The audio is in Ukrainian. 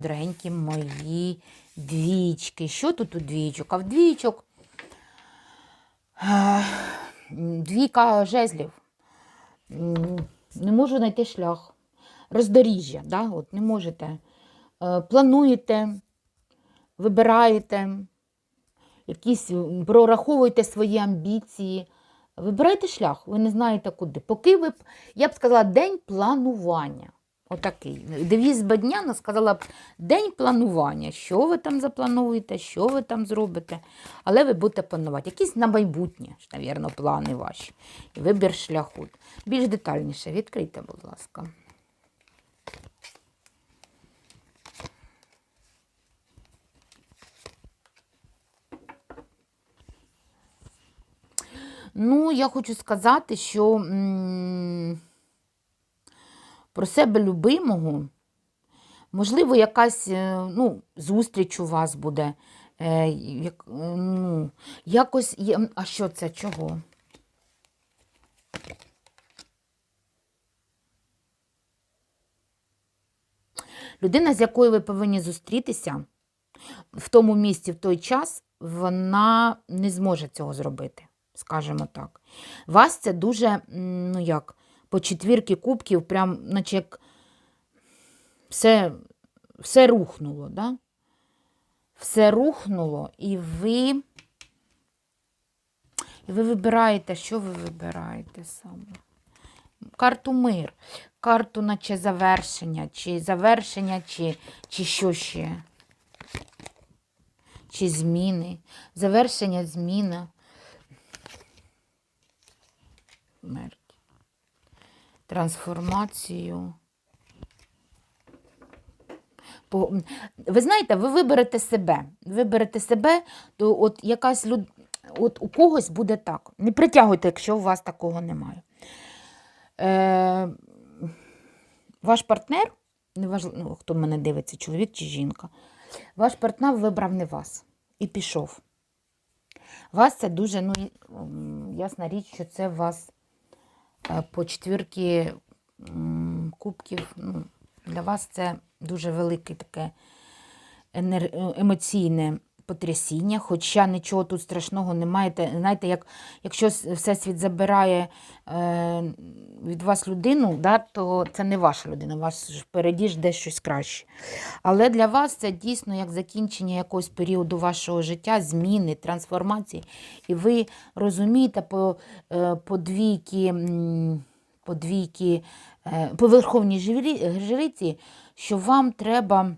Дорогенькі мої двічки. Що тут у двічок? А в двічок двійка жезлів. Не можу знайти шлях. Роздоріжжя, да? От не можете. Е, Плануєте, вибираєте, якісь прораховуєте свої амбіції. Вибирайте шлях, ви не знаєте куди. Поки ви, я б сказала, день планування. Отакий. Девіз Бадняна сказала б день планування. Що ви там заплануєте, що ви там зробите. Але ви будете планувати. Якісь на майбутнє, навірно, плани ваші. Вибір шляху. Більш детальніше відкрийте, будь ласка. Ну, я хочу сказати, що м, про себе любимого, можливо, якась е, ну, зустріч у вас буде. Е, як, е, ну, якось є. А що це? Чого? Людина, з якою ви повинні зустрітися в тому місці, в той час, вона не зможе цього зробити, скажімо так. Вас це дуже, ну як, по четвірки кубків, прям, наче як все, все рухнуло, да? Все рухнуло, і ви. І ви вибираєте, що ви вибираєте саме? Карту мир, карту наче завершення, чи завершення, чи, чи що ще? Чи зміни, завершення, зміна. Смерть. Трансформацію. Ви знаєте, ви виберете себе. Виберете себе, то от якась люд... от у когось буде так. Не притягуйте, якщо у вас такого немає. Е... Ваш партнер, неважливо, ну, хто мене дивиться, чоловік чи жінка, ваш партнер вибрав не вас і пішов. Вас це дуже, ну, ясна річ, що це вас по четвірки кубків. Ну, для вас це дуже велике таке е, емоційне потрясіння, хоча нічого тут страшного немає. Знаєте, як, якщо Всесвіт забирає е, від вас людину, да, то це не ваша людина, у вас впереді ж десь щось краще. Але для вас це дійсно як закінчення якогось періоду вашого життя, зміни, трансформації. І ви розумієте по, е, по двійки, по е, по верховній жриці, що вам треба